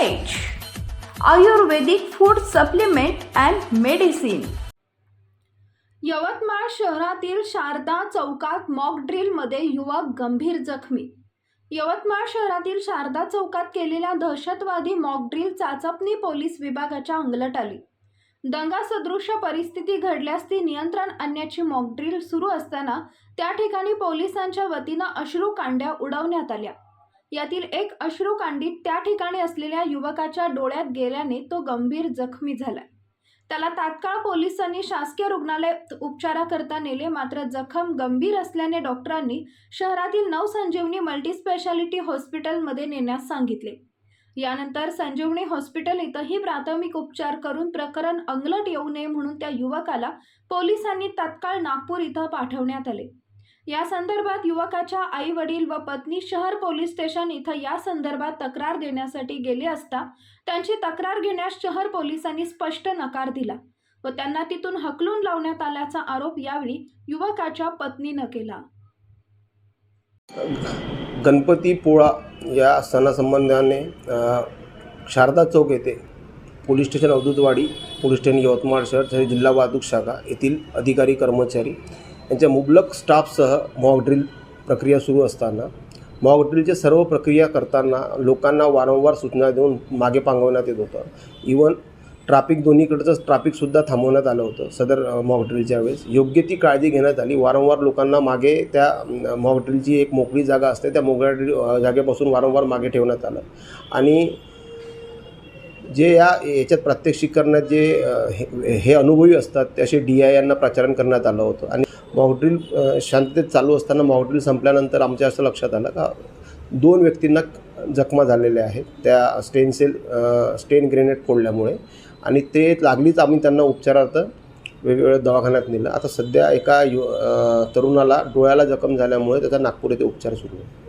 Ayurvedic food supplement and medicine Yavatmal शहरातील शारदा चौकात mock ड्रिलमध्ये युवक गंभीर जखमी. यवतमाळ शहरातील शारदा चौकात केलेल्या दहशतवादी मॉक ड्रिल चाचपणी पोलीस विभागाच्या अंगलट आली. दंगा सदृश्य परिस्थिती घडल्यास ती नियंत्रण आणण्याची मॉक ड्रिल सुरू असताना त्या ठिकाणी पोलिसांच्या वतीनं अश्रू कांड्या उडवण्यात आल्या. यातील एक अश्रुकांडी त्या ठिकाणी असलेल्या युवकाच्या डोळ्यात गेल्याने तो गंभीर जखमी झाला. त्याला तात्काळ पोलिसांनी शासकीय रुग्णालयात उपचाराकरता नेले मात्र जखम गंभीर असल्याने डॉक्टरांनी शहरातील नवसंजीवनी मल्टीस्पेशालिटी हॉस्पिटलमध्ये नेण्यास सांगितले. यानंतर संजीवनी हॉस्पिटल इथंही प्राथमिक उपचार करून प्रकरण अंगलट येऊ नये म्हणून त्या युवकाला पोलिसांनी तात्काळ नागपूर इथं पाठवण्यात आले. या संदर्भात युवकाच्या आई वडील व पत्नी शहर पोलीस स्टेशन इथं या संदर्भात तक्रार देण्यासाठी गेले असता त्यांची तक्रार घेण्यास शहर पोलिसांनी स्पष्ट नकार दिला व त्यांना तिथून हकलून लावण्यात आल्याचा आरोप यावेळी युवकाच्या पत्नीनं केला. गणपती पोळा या सणासंबंधाने शारदा चौक येथे police station Avdhutwadi police station Yavatmal शहर जिल्हा वाहतूक शाखा येथील अधिकारी कर्मचारी यांच्या मुबलक स्टाफसह मॉकड्रिल प्रक्रिया सुरू असताना मॉकड्रिलच्या सर्व प्रक्रिया करताना लोकांना वारंवार सूचना देऊन मागे पांगवण्यात येत होतं. इवन ट्राफिक दोन्हीकडचं ट्राफिकसुद्धा थांबवण्यात आलं होतं सदर मॉकड्रिलच्या वेळेस. योग्य ती काळजी घेण्यात आली. वारंवार लोकांना मागे त्या मॉकड्रिलची एक मोकळी जागा असते त्या मोकळ्या ड्रिल जागेपासून वारंवार मागे ठेवण्यात आलं. आणि जे या याच्यात प्रात्यक्षिक करण्यात जे हे हे अनुभवी असतात ते असे डी आय यांना प्रचारण करण्यात आलं होतं. आणि मॉकड्रिल शांततेत चालू असताना मॉकड्रिल संपल्यानंतर आमच्या असं लक्षात आलं का दोन व्यक्तींना जखमा झालेल्या आहेत. त्या स्टेन सेल स्टेन ग्रेनेड फोडल्यामुळे. आणि ते लागलीच आम्ही त्यांना उपचारार्थ वेगवेगळ्या दवाखान्यात नेलं. आता सध्या एका यु तरुणाला डोळ्याला जखम झाल्यामुळे त्याचा नागपूर येथे उपचार सुरू आहे.